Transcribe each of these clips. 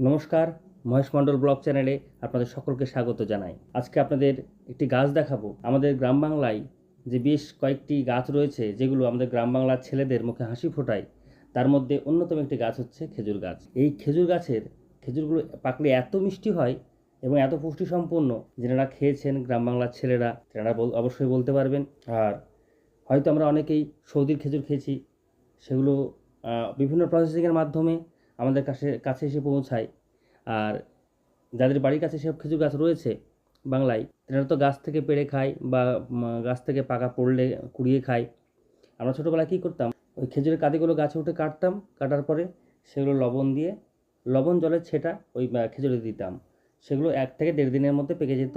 নমস্কার, মহেশ মণ্ডল ব্লগ চ্যানেলে আপনাদের সকলকে স্বাগত জানাই। আজকে আপনাদের একটি গাছ দেখাবো। আমাদের গ্রাম বাংলায় যে বেশ কয়েকটি গাছ রয়েছে, যেগুলো আমাদের গ্রাম বাংলার ছেলেদের মুখে হাসি ফোটায়, তার মধ্যে অন্যতম একটি গাছ হচ্ছে খেজুর গাছ। এই খেজুর গাছের খেজুরগুলো পাকলে এত মিষ্টি হয় এবং এত পুষ্টি সম্পন্ন যেনারা খেয়েছেন গ্রাম বাংলার ছেলেরা, তেনারা বল- অবশ্যই বলতে পারবেন। আর হয়তো আমরা অনেকেই সৌদির খেজুর খেয়েছি, সেগুলো বিভিন্ন প্রসেসিংয়ের মাধ্যমে আমাদের কাছে কাছে এসে পৌঁছায়। আর যাদের বাড়ির কাছে সব খেজুর গাছ রয়েছে বাংলায়, তারা তো গাছ থেকে পেড়ে খায় বা গাছ থেকে পাকা পড়লে কুড়িয়ে খায়। আমরা ছোটোবেলায় কী করতাম? ওই খেজুরের কাঁদিগুলো গাছে উঠে কাটতাম, কাটার পরে সেগুলো লবণ দিয়ে, লবণ জলের ছেটা ওই খেজুরে দিতাম। সেগুলো এক থেকে দেড় দিনের মধ্যে পেকে যেত,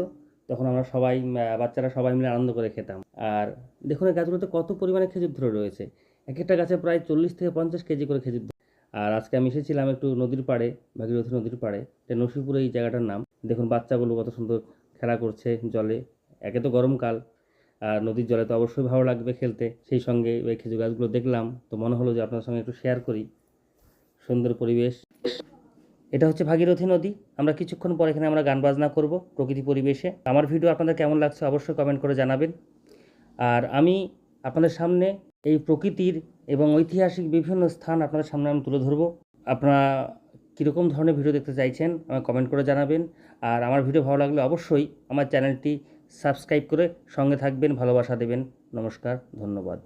তখন আমরা সবাই বাচ্চারা সবাই মিলে আনন্দ করে খেতাম। আর দেখুন এই গাছগুলোতে কত পরিমাণে খেজুর ধরে রয়েছে। এক একটা গাছে প্রায় চল্লিশ থেকে পঞ্চাশ কেজি করে খেজুর। আর আজকে আমি এসেছিলাম একটু নদীর পাড়ে, ভাগীরথী নদীর পাড়ে। এটা নসিপুর এই জায়গাটার নাম। দেখুন, বাচ্চাগুলো কত সুন্দর খেলা করছে জলে। একে তো গরমকাল, আর নদীর জলে তো অবশ্যই ভালো লাগবে খেলতে। সেই সঙ্গে ওই খেজুর গাছগুলো দেখলাম, তো মনে হলো যে আপনার সঙ্গে একটু শেয়ার করি। সুন্দর পরিবেশ। এটা হচ্ছে ভাগীরথী নদী। আমরা কিছুক্ষণ পর এখানে আমরা গান বাজনা করব প্রকৃতি পরিবেশে। আমার ভিডিও আপনাদের কেমন লাগছে অবশ্যই কমেন্ট করে জানাবেন। আর আমি আপনাদের সামনে এই প্রকৃতির এবং ঐতিহাসিক বিভিন্ন স্থান আপনাদের সামনে আমি তুলে ধরবো। আপনারা কীরকম ধরনের ভিডিও দেখতে চাইছেন আমাকে কমেন্ট করে জানাবেন। আর আমার ভিডিও ভালো লাগলে অবশ্যই আমার চ্যানেলটি সাবস্ক্রাইব করে সঙ্গে থাকবেন, ভালোবাসা দেবেন। নমস্কার, ধন্যবাদ।